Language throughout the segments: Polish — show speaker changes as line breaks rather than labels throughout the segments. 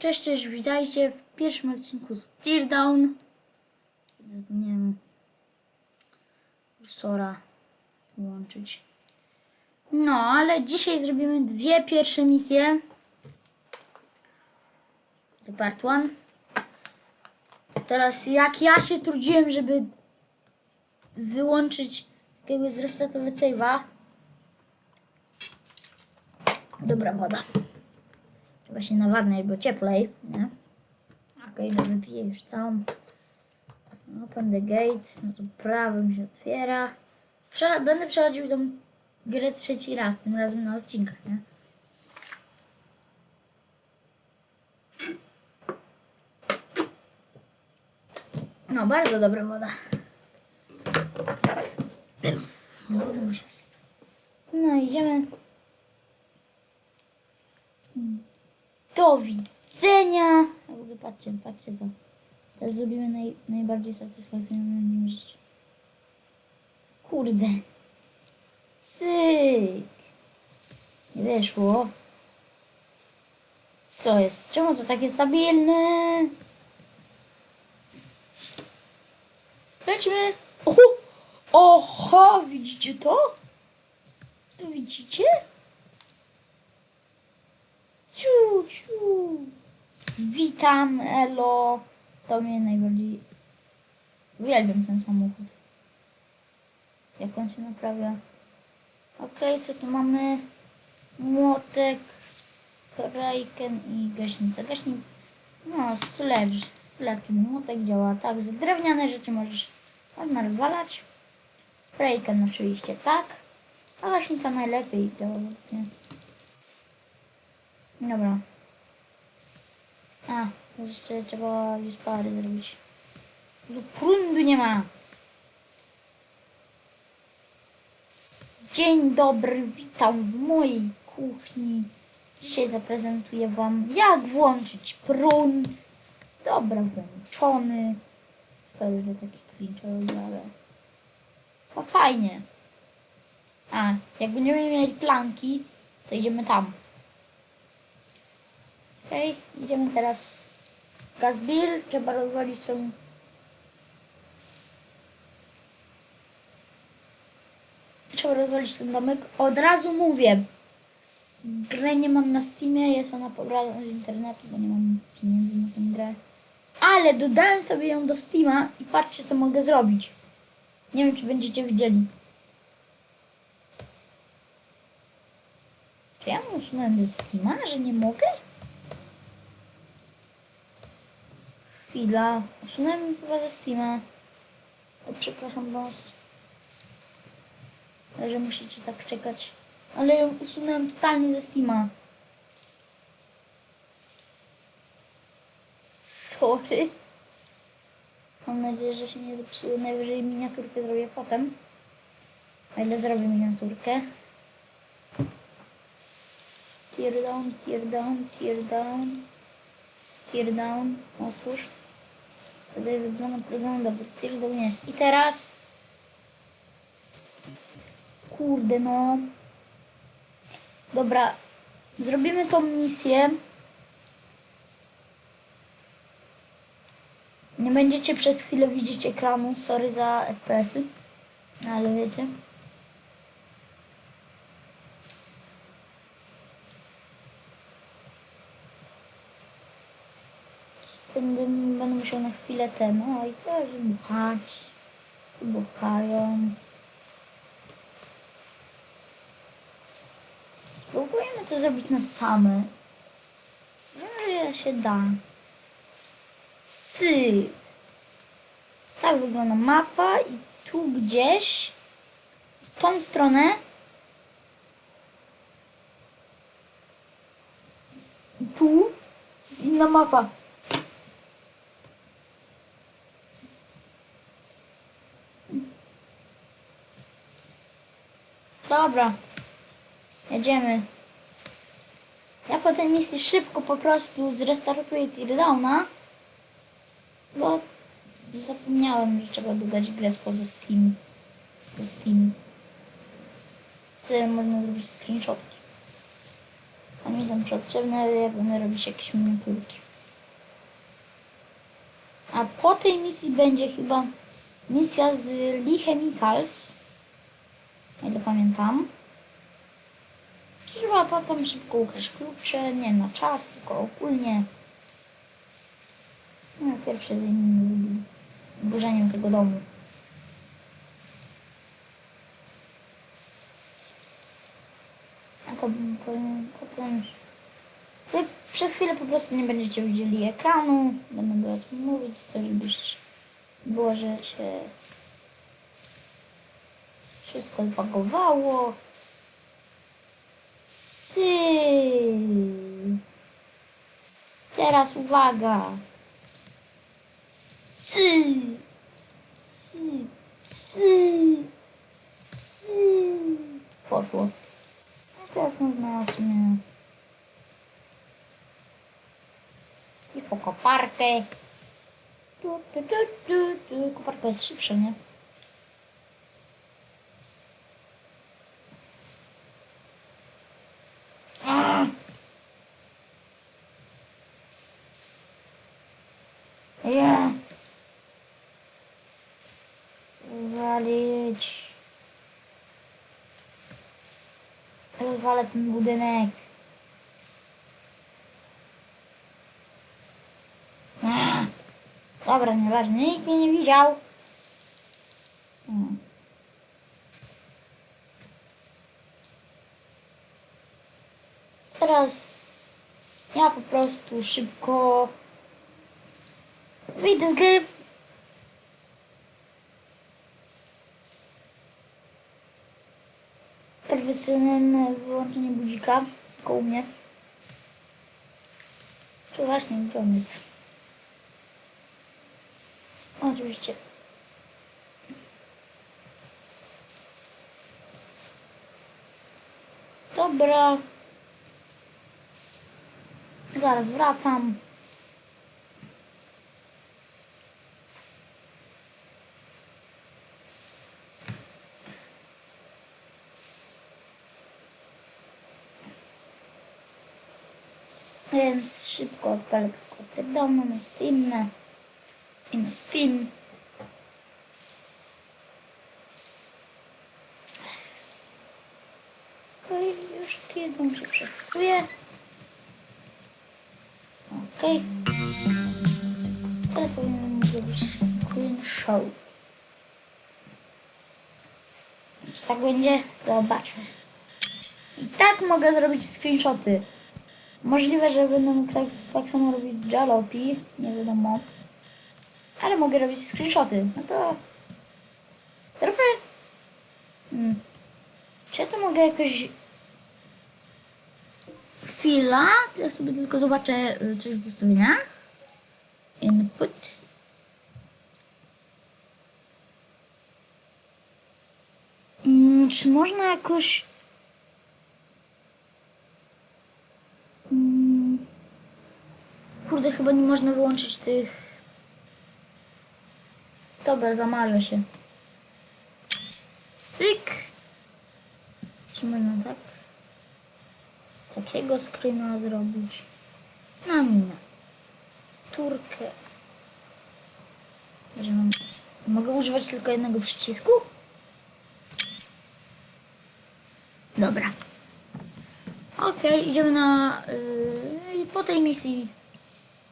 Cześć, cześć, witajcie w pierwszym odcinku z Teardown. Zapomniałem kursora włączyć. No, ale dzisiaj zrobimy dwie pierwsze misje. To part one. Teraz jak ja się trudziłem, żeby wyłączyć jakiegoś zrestartować save'a. Dobra woda. Trzeba się nawadniać, bo cieplej, nie? Okej, okay, wypiję już całą. Open the gate. No to prawym się otwiera. Prze będę przechodził tą grę trzeci raz, tym razem na odcinkach, nie? No, bardzo dobra woda. Wsypać. No, idziemy. Do widzenia. Patrzcie, patrzcie to. Teraz zrobimy naj, najbardziej satysfakcjonującą rzecz. Kurde. Cyk. Nie wyszło. Co jest? Czemu to takie stabilne? Lećmy. Oho! Oho! Widzicie to? To widzicie? Ciu, ciu. Witam, elo. To mnie najbardziej... Uwielbiam ten samochód. Jak on się naprawia. Okej, co tu mamy? Młotek, sprayken i gaśnica. Gaśnica... No, sledge. Sledge, młotek działa tak, że drewniane rzeczy możesz... Można rozwalać. Sprayken oczywiście tak. A gaśnica najlepiej działa. Nie? Dobra. A, jeszcze trzeba już pary zrobić. Tu prądu nie ma. Dzień dobry, witam w mojej kuchni. Dzisiaj zaprezentuję Wam, jak włączyć prąd. Dobra, włączony. Sorry, że taki cringe, ale... Fajnie. A, jak będziemy mieli planki, to idziemy tam. Okej, okay, idziemy teraz. Gaz bill, trzeba rozwalić sobie. Trzeba rozwalić ten domek. Od razu mówię. Grę nie mam na Steamie, jest ona pobrana z internetu, bo nie mam pieniędzy na tę grę. Ale dodałem sobie ją do Steama i patrzcie co mogę zrobić. Nie wiem czy będziecie widzieli. Czy ja usunąłem ze Steama, że nie mogę? Chwila. Usunąłem chyba ze Steama. O, przepraszam was. Że musicie tak czekać. Ale ją usunąłem totalnie ze Steama. Sorry. Mam nadzieję, że się nie zepsuło. Najwyżej miniaturkę zrobię potem. A ile zrobię miniaturkę? Tear down, tear down, tear down. Tear down. Otwórz. Tutaj wygląda program dobry. Tear down jest. I teraz... Kurde no. Dobra. Zrobimy tą misję. Nie będziecie przez chwilę widzieć ekranu. Sorry za FPS-y. Ale wiecie. Będę, będę musiał na chwilę ten. O i teraz buchać. Buchają. Spróbujemy to zrobić na same. Wiem, że się da. Cyk. Tak wygląda mapa i tu gdzieś w tą stronę tu jest inna mapa. Dobra. Jedziemy. Ja po tej misji szybko po prostu zrestartuję Teardowna, bo zapomniałem, że trzeba dodać grę spoza Steam. Do Steam. Wtedy można zrobić screenshotki. A mi są potrzebne, jak będę robić jakieś miniaturki. A po tej misji będzie chyba misja z Lee Chemicals. Ile pamiętam. Trzeba potem szybko ukraść klucze, nie na czas, tylko ogólnie. No, pierwsze zajmijmy burzeniem tego domu. A to potem... Wy przez chwilę po prostu nie będziecie widzieli ekranu. Będę do was mówić coś, żebyś było, że się wszystko zbagowało. Sy. Teraz uwaga. Sy. Sy. Sy. Poszło. A teraz można w i po koparkę. Tu, tu, tu, tu, tu. Koparka jest szybsza, nie? Ah! Ja. Walić. Rozwalę ten budynek. Dobra, nieważne, nikt mnie nie widział. Hmm. Teraz ja po prostu szybko wyjdę z gry. Perfekcyjne wyłączenie budzika koło mnie. Czy właśnie, gdzie on jest? Oczywiście. Dobra. Zaraz wracam. Więc szybko odpalę tylko domy na Steam. I na Steam. Okej, już jeden się przechwytuje. Okej. Teraz powinienem zrobić screenshot. Czy tak będzie? Zobaczmy. I tak mogę zrobić screenshoty. Możliwe, że będę mógł tak, tak samo robić jalopi, nie wiadomo. Ale mogę robić screenshoty. No to... Zróbmy... Hmm. Czy ja to mogę jakoś... Chwila, ja sobie tylko zobaczę y, coś w ustawieniach. Input. Mm, czy można jakoś... Kurde, chyba nie można wyłączyć tych... Dobra, zamarzę się. Syk. Czy można tak? Takiego screena zrobić. Na minę. Turkę. Mogę używać tylko jednego przycisku? Dobra. Okej, idziemy na... Yy, po tej misji...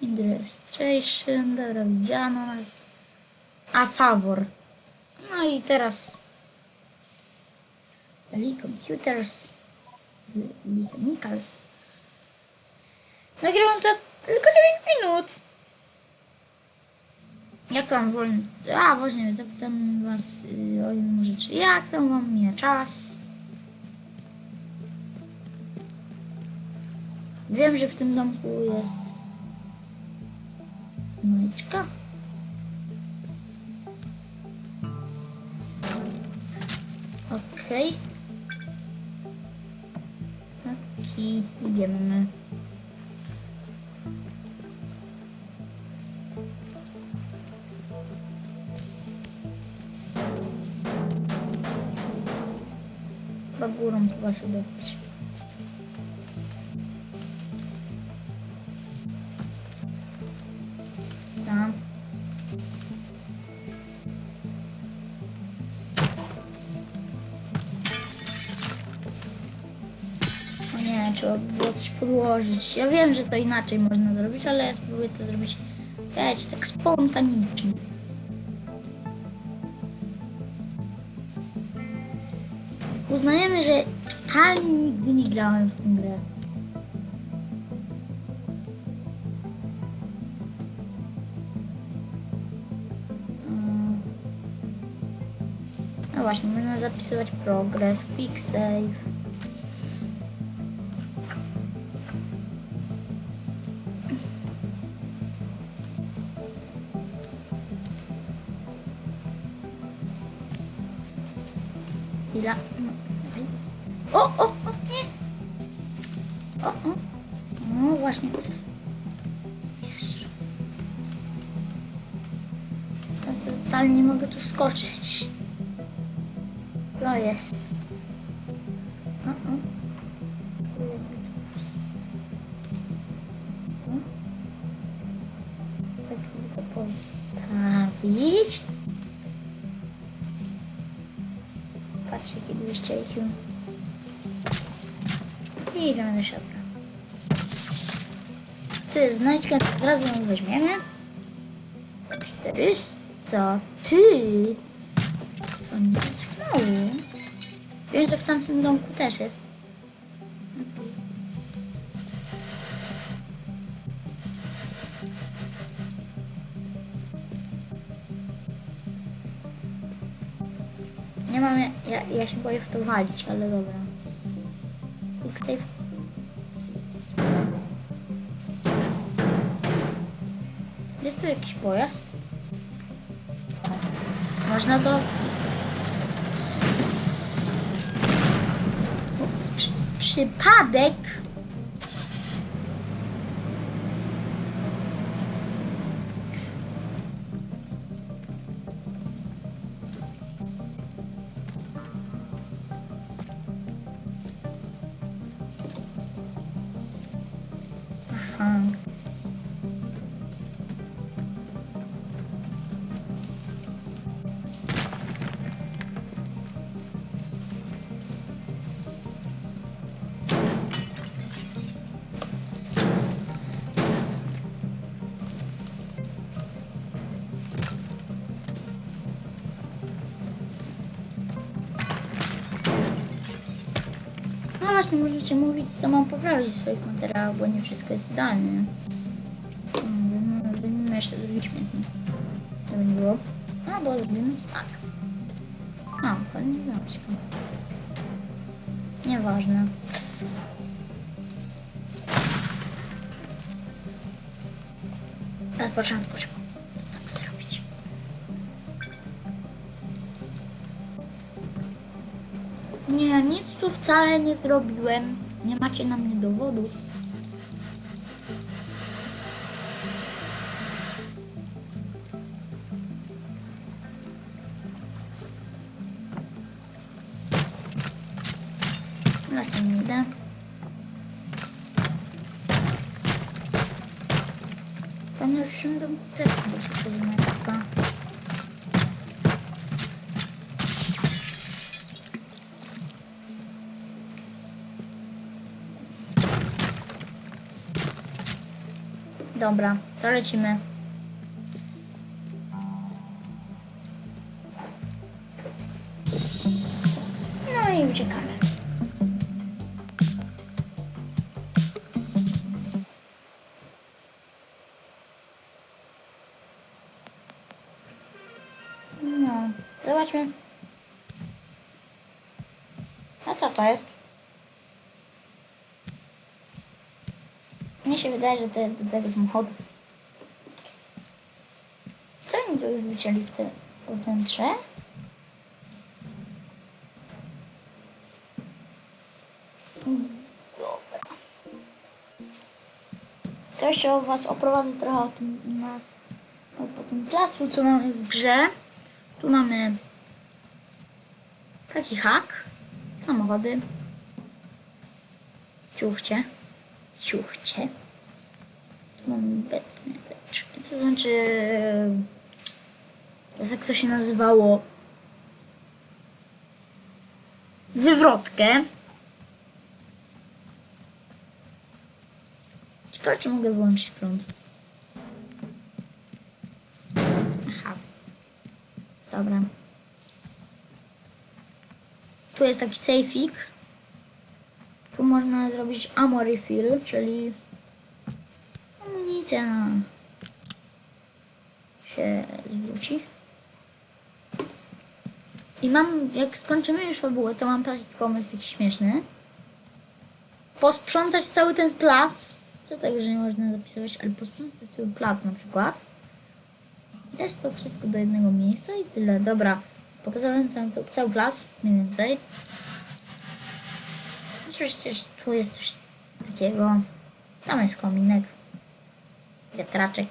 Illustration, dobra, widziano nas. A favor. No i teraz... Lee Computers z Chemicals. Nagrywam to tylko 9 minut. Jak tam wolno... A, właśnie, zapytam was yy, o jedną rzecz. Jak tam wam mija czas? Wiem, że w tym domku jest Majczka. Okej. Taki, idziemy. Górą chyba się to było coś podłożyć. Ja wiem, że to inaczej można zrobić, ale ja spróbuję to zrobić wiecie, tak spontanicznie. Uznajemy, że totalnie nigdy nie grałem w tę grę. No właśnie, można zapisywać progres, quick save. Wcale nie mogę tu wskoczyć. Co jest? Pus- o. Tak jakby to postawić. Patrzcie, kiedy wyścieliśmy. I idziemy do środka. Tu jest znajdźka, od razu ją weźmiemy. 400. Ty! To nie jest mało. Wiem, że w tamtym domku też jest. Nie mam, ja, ja się boję w to walić, ale dobra. Quick. Jest tu jakiś pojazd? Można to... Ups, przez przypadek... właśnie, możecie mówić, co mam poprawić w swoich materiałach, bo nie wszystko jest idealne. Mm, Zrobimy jeszcze drugi śmietnik. Żeby nie było. Albo zrobimy to tak. No, fajnie znaleźć. Nieważne. Na początku trzeba Wcale nie zrobiłem. Nie macie na mnie dowodów. Właśnie nie idę. Panie już się muszę Dobra, to lecimy. No i uciekamy. No, zobaczmy. A co to jest? Się wydaje, że to jest do tego samochodu. Co oni tu już wycięli w te wnętrze? Dobra. To jeszcze was oprowadzę trochę o tym, na, po tym placu, co mamy w grze. Tu mamy taki hak, samochody, ciuchcie, ciuchcie. To znaczy, jak to się nazywało, wywrotkę. Ciekawe, czy mogę wyłączyć prąd. Aha. Dobra. Tu jest taki sejfik. Tu można zrobić ammo czyli amunicja się zwróci. I mam, jak skończymy już fabułę, to mam taki pomysł taki śmieszny. Posprzątać cały ten plac. Co tak, że nie można zapisywać, ale posprzątać cały plac na przykład. Dać to wszystko do jednego miejsca i tyle. Dobra, pokazałem cały, cały plac, mniej więcej. Oczywiście tu jest coś takiego. Tam jest kominek. Wiatraczek.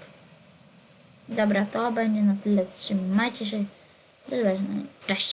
Dobra, to będzie na tyle. Trzymajcie się. Do zobaczenia. Cześć.